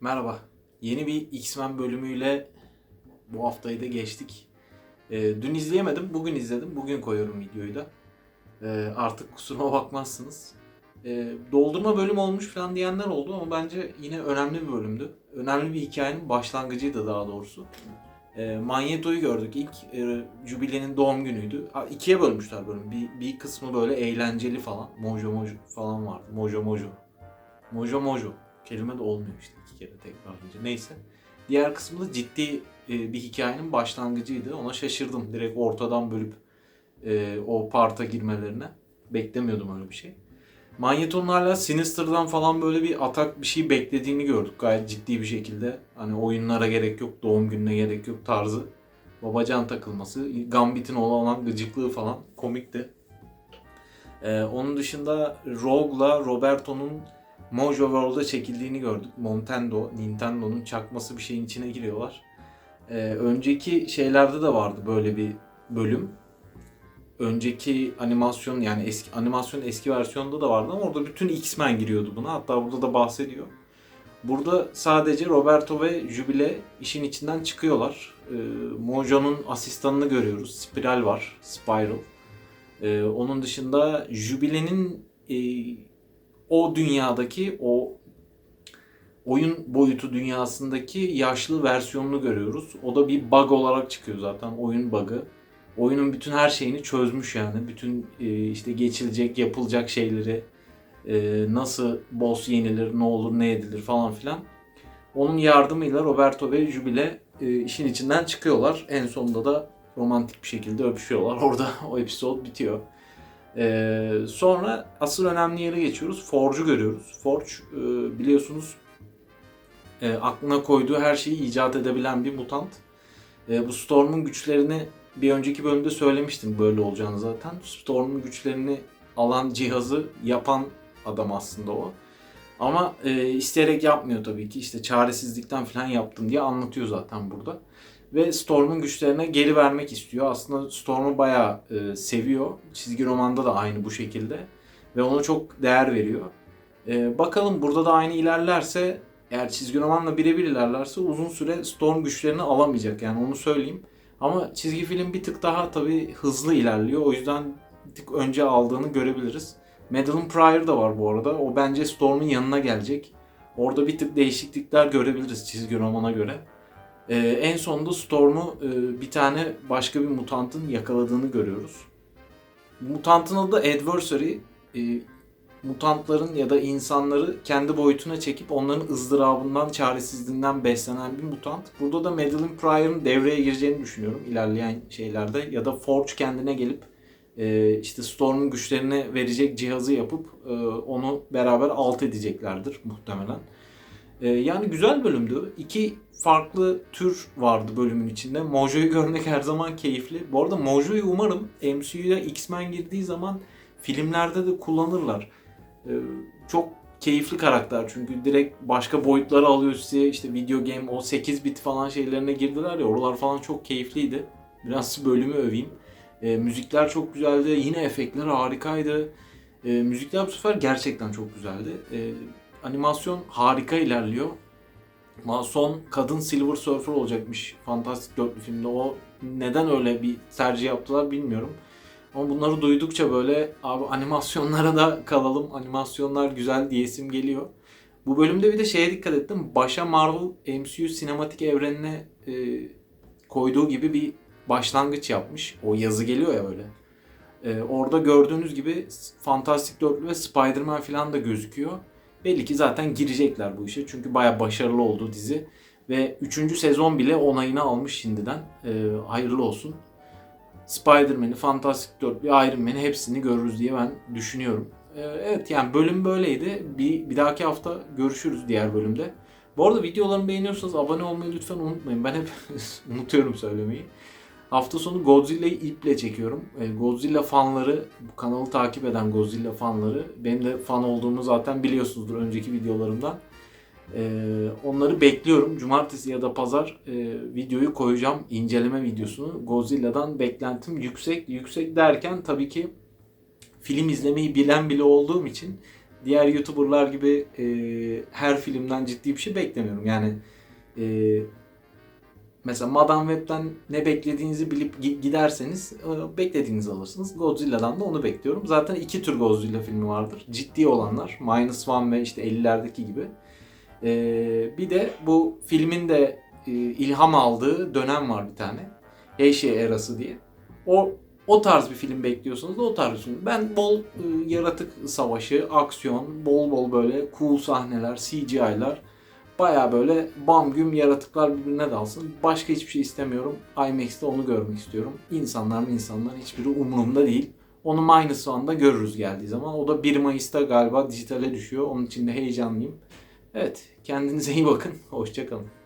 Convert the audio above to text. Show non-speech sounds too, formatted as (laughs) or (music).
Merhaba. Yeni bir X-Men bölümüyle bu haftayı da geçtik. Ee, dün izleyemedim, bugün izledim. Bugün koyuyorum videoyu da. Ee, artık kusuruma bakmazsınız. Ee, doldurma bölüm olmuş falan diyenler oldu ama bence yine önemli bir bölümdü. Önemli bir hikayenin başlangıcıydı daha doğrusu. Ee, Magneto'yu gördük. İlk e, Jubilee'nin doğum günüydü. Ha, ikiye bölmüşler bölümü. Bir, bir kısmı böyle eğlenceli falan. Mojo Mojo falan vardı. Mojo Mojo. Mojo Mojo. Kelime de olmuyor işte iki kere tekrarlayınca. Neyse. Diğer kısmı da ciddi e, bir hikayenin başlangıcıydı. Ona şaşırdım. Direkt ortadan bölüp e, o parta girmelerine. Beklemiyordum öyle bir şey. Magneto'nun hala Sinister'dan falan böyle bir atak bir şey beklediğini gördük gayet ciddi bir şekilde. Hani oyunlara gerek yok, doğum gününe gerek yok tarzı. Babacan takılması, Gambit'in olan gıcıklığı falan komikti. Ee, onun dışında Rogue'la Roberto'nun Mojo World'a çekildiğini gördük. Nintendo, Nintendo'nun çakması bir şeyin içine giriyorlar. Ee, önceki şeylerde de vardı böyle bir bölüm. Önceki animasyon yani eski animasyon eski versiyonda da vardı ama orada bütün X-Men giriyordu buna. Hatta burada da bahsediyor. Burada sadece Roberto ve Jubile işin içinden çıkıyorlar. Ee, Mojo'nun asistanını görüyoruz. Spiral var. Spiral. Ee, onun dışında Jubile'nin e, o dünyadaki o oyun boyutu dünyasındaki yaşlı versiyonunu görüyoruz. O da bir bug olarak çıkıyor zaten oyun bug'ı. Oyunun bütün her şeyini çözmüş yani. Bütün e, işte geçilecek, yapılacak şeyleri e, nasıl boss yenilir, ne olur, ne edilir falan filan. Onun yardımıyla Roberto ve Jubile e, işin içinden çıkıyorlar. En sonunda da romantik bir şekilde öpüşüyorlar. (laughs) Orada o episod bitiyor. Ee, sonra asıl önemli yere geçiyoruz. Forge'u görüyoruz. Forge e, biliyorsunuz e, aklına koyduğu her şeyi icat edebilen bir mutant. E, bu Storm'un güçlerini bir önceki bölümde söylemiştim böyle olacağını zaten. Storm'un güçlerini alan cihazı yapan adam aslında o. Ama e, isteyerek yapmıyor tabii ki. İşte çaresizlikten falan yaptım diye anlatıyor zaten burada ve Storm'un güçlerine geri vermek istiyor. Aslında Storm'u bayağı e, seviyor. Çizgi romanda da aynı bu şekilde ve ona çok değer veriyor. E, bakalım burada da aynı ilerlerse eğer çizgi romanla birebir ilerlerse uzun süre Storm güçlerini alamayacak yani onu söyleyeyim. Ama çizgi film bir tık daha tabii hızlı ilerliyor. O yüzden bir tık önce aldığını görebiliriz. Madeline Pryor da var bu arada. O bence Storm'un yanına gelecek. Orada bir tık değişiklikler görebiliriz çizgi romana göre. Ee, en sonunda Storm'u e, bir tane başka bir mutantın yakaladığını görüyoruz. Mutantın adı da Adversary. E, mutantların ya da insanları kendi boyutuna çekip onların ızdırabından, çaresizliğinden beslenen bir mutant. Burada da Madeline Pryor'ın devreye gireceğini düşünüyorum ilerleyen şeylerde. Ya da Forge kendine gelip e, işte Storm'un güçlerini verecek cihazı yapıp e, onu beraber alt edeceklerdir muhtemelen. Ee, yani güzel bölümdü. İki farklı tür vardı bölümün içinde. Mojo'yu görmek her zaman keyifli. Bu arada Mojo'yu umarım MCU'ya X-Men girdiği zaman filmlerde de kullanırlar. Ee, çok keyifli karakter çünkü direkt başka boyutları alıyor size. İşte video game o 8 bit falan şeylerine girdiler ya oralar falan çok keyifliydi. Biraz bölümü öveyim. Ee, müzikler çok güzeldi. Yine efektler harikaydı. Ee, müzikler bu sefer gerçekten çok güzeldi. Ee, animasyon harika ilerliyor. Son kadın Silver Surfer olacakmış Fantastic dörtlü filmde. O neden öyle bir tercih yaptılar bilmiyorum. Ama bunları duydukça böyle abi animasyonlara da kalalım. Animasyonlar güzel diyesim geliyor. Bu bölümde bir de şeye dikkat ettim. Başa Marvel MCU sinematik evrenine e, koyduğu gibi bir başlangıç yapmış. O yazı geliyor ya böyle. E, orada gördüğünüz gibi Fantastic Dörtlü ve Spider-Man falan da gözüküyor. Belli ki zaten girecekler bu işe. Çünkü baya başarılı oldu dizi. Ve 3. sezon bile onayını almış şimdiden. Ee, hayırlı olsun. Spider-Man'i, Fantastic Four, bir Iron Man'i hepsini görürüz diye ben düşünüyorum. Ee, evet yani bölüm böyleydi. Bir, bir dahaki hafta görüşürüz diğer bölümde. Bu arada videolarımı beğeniyorsanız abone olmayı lütfen unutmayın. Ben hep (laughs) unutuyorum söylemeyi. Hafta sonu Godzilla'yı iple çekiyorum. E, Godzilla fanları, bu kanalı takip eden Godzilla fanları, benim de fan olduğumu zaten biliyorsunuzdur önceki videolarımdan. E, onları bekliyorum. Cumartesi ya da pazar e, videoyu koyacağım, inceleme videosunu. Godzilla'dan beklentim yüksek. Yüksek derken tabii ki film izlemeyi bilen bile olduğum için diğer YouTuber'lar gibi her filmden ciddi bir şey beklemiyorum. Yani mesela Madame Web'den ne beklediğinizi bilip gi- giderseniz e, beklediğinizi alırsınız. Godzilla'dan da onu bekliyorum. Zaten iki tür Godzilla filmi vardır. Ciddi olanlar. Minus One ve işte 50'lerdeki gibi. E, bir de bu filmin de e, ilham aldığı dönem var bir tane. Heisei erası diye. O o tarz bir film bekliyorsanız da o tarz bir film. Ben bol e, yaratık savaşı, aksiyon, bol bol böyle cool sahneler, CGI'lar, baya böyle bam güm yaratıklar birbirine dalsın. Başka hiçbir şey istemiyorum. IMAX'te onu görmek istiyorum. İnsanlar mı insanlar hiçbiri umurumda değil. Onu Minus One'da görürüz geldiği zaman. O da 1 Mayıs'ta galiba dijitale düşüyor. Onun için de heyecanlıyım. Evet, kendinize iyi bakın. Hoşçakalın.